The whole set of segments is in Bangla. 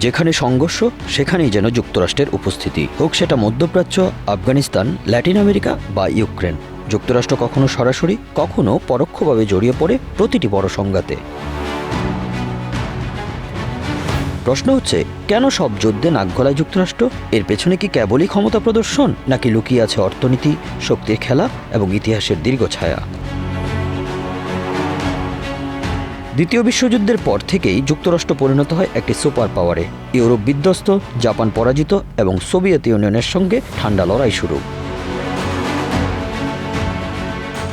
যেখানে সংঘর্ষ, সেখানেই যেন যুক্তরাষ্ট্রের উপস্থিতি। হোক সেটা মধ্যপ্রাচ্য, আফগানিস্তান, ল্যাটিন আমেরিকা বা ইউক্রেন। যুক্তরাষ্ট্র কখনো সরাসরি, কখনো পরোক্ষভাবে জড়িয়ে পড়ে প্রতিটি বড় সংঘাতে। প্রশ্ন হচ্ছে, কেন সব যুদ্ধে নাক গলায় যুক্তরাষ্ট্র? এর পেছনে কি কেবলই ক্ষমতা প্রদর্শন, নাকি লুকিয়ে আছে অর্থনীতি, শক্তির খেলা এবং ইতিহাসের দীর্ঘ ছায়া? দ্বিতীয় বিশ্বযুদ্ধের পর থেকেই যুক্তরাষ্ট্র পরিণত হয় একটি সুপার পাওয়ারে। ইউরোপ বিধ্বস্ত, জাপান পরাজিত এবং সোভিয়েত ইউনিয়নের সঙ্গে ঠান্ডা লড়াই শুরু।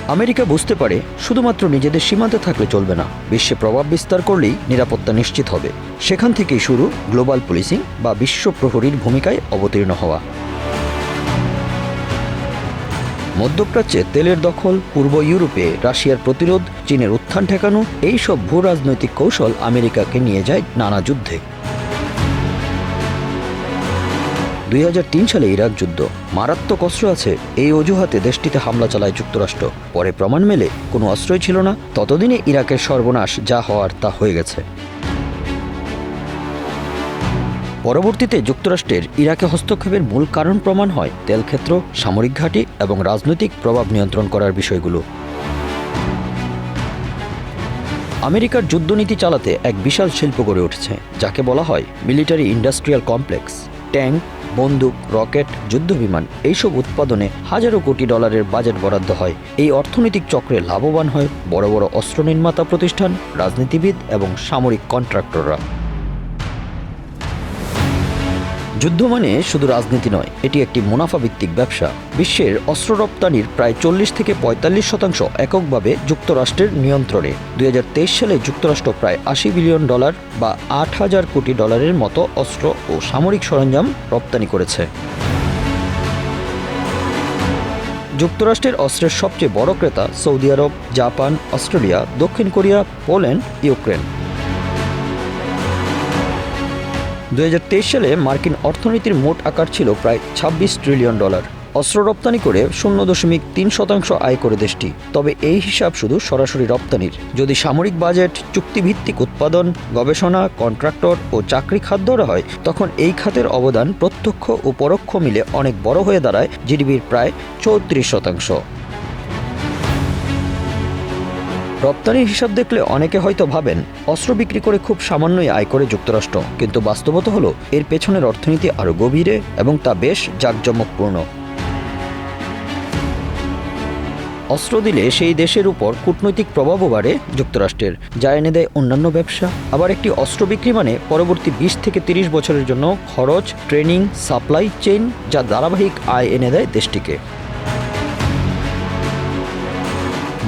আমেরিকা বুঝতে পারে শুধুমাত্র নিজেদের সীমান্তে থাকলে চলবে না। বিশ্বে প্রভাব বিস্তার করলেই নিরাপত্তা নিশ্চিত হবে। সেখান থেকেই শুরু গ্লোবাল পুলিশিং বা বিশ্ব প্রহরীর ভূমিকায় অবতীর্ণ হওয়া। মধ্যপ্রাচ্যে তেলের দখল, পূর্ব ইউরোপে রাশিয়ার প্রতিরোধ, চীনের উত্থান ঠেকানো এইসব ভূ রাজনৈতিক কৌশল আমেরিকাকে নিয়ে যায় নানা যুদ্ধে। দুই হাজার তিন সালে ইরাক যুদ্ধ। মারাত্মক অস্ত্র আছে। এই অজুহাতে দেশটিতে হামলা চালায় যুক্তরাষ্ট্র। পরে প্রমাণ মেলে, কোনো অস্ত্রই ছিল না। ততদিনে ইরাকের সর্বনাশ যা হওয়ার তা হয়ে গেছে। পরবর্তীতে যুক্তরাষ্ট্রের ইরাকে হস্তক্ষেপের মূল কারণ প্রমাণ হয় তেলক্ষেত্র, সামরিক ঘাঁটি এবং রাজনৈতিক প্রভাব নিয়ন্ত্রণ করার বিষয়গুলো। আমেরিকার যুদ্ধনীতি চালাতে এক বিশাল শিল্প গড়ে উঠেছে, যাকে বলা হয় মিলিটারি ইন্ডাস্ট্রিয়াল কমপ্লেক্স। ট্যাঙ্ক, বন্দুক, রকেট, যুদ্ধবিমান এইসব উৎপাদনে হাজারো কোটি ডলারের বাজেট বরাদ্দ হয়। এই অর্থনৈতিক চক্রে লাভবান হয় বড় বড় অস্ত্র নির্মাতা প্রতিষ্ঠান, রাজনীতিবিদ এবং সামরিক কন্ট্রাক্টররা। যুদ্ধ মানে শুধু রাজনীতি নয়, এটি একটি মুনাফাভিত্তিক ব্যবসা। বিশ্বের অস্ত্র রপ্তানির প্রায় চল্লিশ থেকে পঁয়তাল্লিশ শতাংশ এককভাবে যুক্তরাষ্ট্রের নিয়ন্ত্রণে। দুই হাজার তেইশ সালে যুক্তরাষ্ট্র প্রায় আশি বিলিয়ন ডলার বা আট হাজার কোটি ডলারের মতো অস্ত্র ও সামরিক সরঞ্জাম রপ্তানি করেছে। যুক্তরাষ্ট্রের অস্ত্রের সবচেয়ে বড় ক্রেতা সৌদি আরব, জাপান, অস্ট্রেলিয়া, দক্ষিণ কোরিয়া, পোল্যান্ড, ইউক্রেন। দু হাজার তেইশ সালে মার্কিন অর্থনীতির মোট আকার ছিল প্রায় ২৬ ট্রিলিয়ন ডলার। অস্ত্র রপ্তানি করে শূন্য দশমিক তিন শতাংশ আয় করে দেশটি। তবে এই হিসাব শুধু সরাসরি রপ্তানির। যদি সামরিক বাজেট, চুক্তিভিত্তিক উৎপাদন, গবেষণা, কন্ট্রাক্টর ও চাকরি খাত ধরা হয়, তখন এই খাতের অবদান প্রত্যক্ষ ও পরোক্ষ মিলে অনেক বড় হয়ে দাঁড়ায় জিডিপির প্রায় চৌত্রিশ শতাংশ। রপ্তানির হিসাব দেখলে অনেকে হয়তো ভাবেন, অস্ত্র বিক্রি করে খুব সামান্যই আয় করে যুক্তরাষ্ট্র। কিন্তু বাস্তবতা হলো, এর পেছনের অর্থনীতি আরও গভীরে এবং তা বেশ জাঁকজমকপূর্ণ। অস্ত্র দিলে সেই দেশের উপর কূটনৈতিক প্রভাবও বাড়ে যুক্তরাষ্ট্রের, যা এনে দেয় অন্যান্য ব্যবসা। আবার একটি অস্ত্র বিক্রি মানে পরবর্তী বিশ থেকে তিরিশ বছরের জন্য খরচ, ট্রেনিং, সাপ্লাই চেইন, যা ধারাবাহিক আয় এনে দেয় দেশটিকে।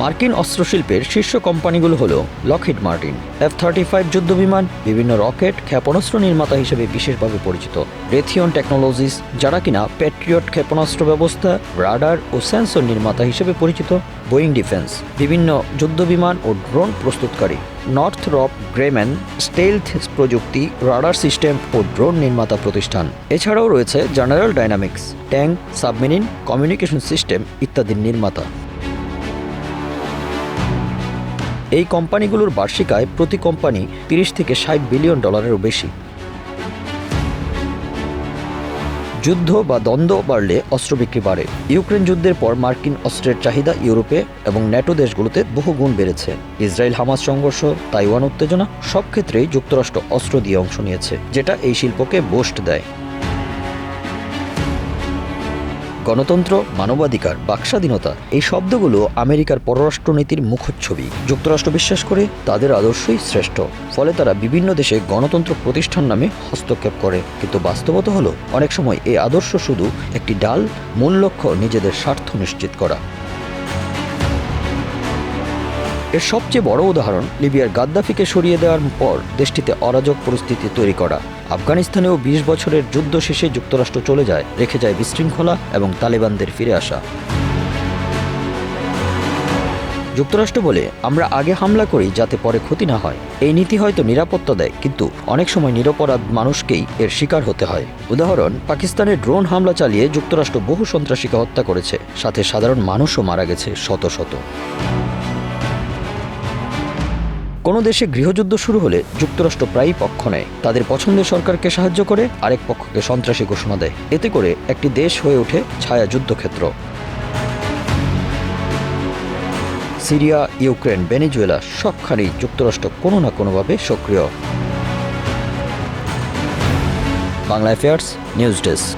মার্কিন অস্ত্রশিল্পের শীর্ষ কোম্পানিগুলো হল Lockheed Martin, F thirty five যুদ্ধবিমান, বিভিন্ন রকেট, ক্ষেপণাস্ত্র নির্মাতা হিসেবে বিশেষভাবে পরিচিত। রেথিয়ন টেকনোলজিস যারা কিনা প্যাট্রিয়ট ক্ষেপণাস্ত্র ব্যবস্থা, রাডার ও সেন্সর নির্মাতা হিসেবে পরিচিত বোয়িং ডিফেন্স বিভিন্ন যুদ্ধবিমান ও ড্রোন প্রস্তুতকারী। নর্থ রপ গ্রেম্যান স্টেলথ প্রযুক্তি, রাডার সিস্টেম ও ড্রোন নির্মাতা প্রতিষ্ঠান। এছাড়াও রয়েছে General Dynamics tank submarine communication system ইত্যাদির নির্মাতা। এই কোম্পানিগুলোর বার্ষিক আয় প্রতি কোম্পানি তিরিশ থেকে ষাট বিলিয়ন ডলারেরও বেশি। যুদ্ধ বা দ্বন্দ্ব বাড়লে অস্ত্র বিক্রি বাড়ে। ইউক্রেন যুদ্ধের পর মার্কিন অস্ত্রের চাহিদা ইউরোপে এবং ন্যাটো দেশগুলোতে বহু গুণ বেড়েছে। ইসরায়েল হামাস সংঘর্ষ, তাইওয়ান উত্তেজনা সব ক্ষেত্রেই যুক্তরাষ্ট্র অস্ত্র দিয়ে অংশ নিয়েছে, যেটা এই শিল্পকে বোস্ট দেয়। গণতন্ত্র, মানবাধিকার, বাকস্বাধীনতা, এই শব্দগুলো আমেরিকার পররাষ্ট্রনীতির মুখচ্ছবি। যুক্তরাষ্ট্র বিশ্বাস করে তাদের আদর্শই শ্রেষ্ঠ, ফলে তারা বিভিন্ন দেশে গণতন্ত্র প্রতিষ্ঠান নামে হস্তক্ষেপ করে। কিন্তু বাস্তবতা হলো, অনেক সময় এই আদর্শ শুধু একটি ডাল, মূল লক্ষ্য নিজেদের স্বার্থ নিশ্চিত করা। এর সবচেয়ে বড় উদাহরণ লিবিয়ার গাদ্দাফিকে সরিয়ে দেওয়ার পর দেশটিতে অরাজক পরিস্থিতি তৈরি করা। আফগানিস্তানেও বিশ বছরের যুদ্ধ শেষে যুক্তরাষ্ট্র চলে যায়, রেখে যায় বিশৃঙ্খলা এবং তালেবানদের ফিরে আসা। যুক্তরাষ্ট্র বলে, আমরা আগে হামলা করি যাতে পরে ক্ষতি না হয়। এই নীতি হয়তো নিরাপত্তা দেয়, কিন্তু অনেক সময় নিরপরাধ মানুষকেই এর শিকার হতে হয়। উদাহরণ, পাকিস্তানে ড্রোন হামলা চালিয়ে যুক্তরাষ্ট্র বহু সন্ত্রাসীকে হত্যা করেছে। সাথে সাধারণ মানুষও মারা গেছে শত শত। কোনো দেশে গৃহযুদ্ধ শুরু হলে যুক্তরাষ্ট্র প্রায়ই পক্ষ নেয়। তাদের পছন্দের সরকারকে সাহায্য করে আরেক পক্ষকে সন্ত্রাসী ঘোষণা দেয়। এতে করে একটি দেশ হয়ে ওঠে ছায়া যুদ্ধক্ষেত্র। সিরিয়া, ইউক্রেন, ভেনেজুয়েলা সবখানেই যুক্তরাষ্ট্র কোনো না কোনোভাবে সক্রিয়। Bangla affairs news desk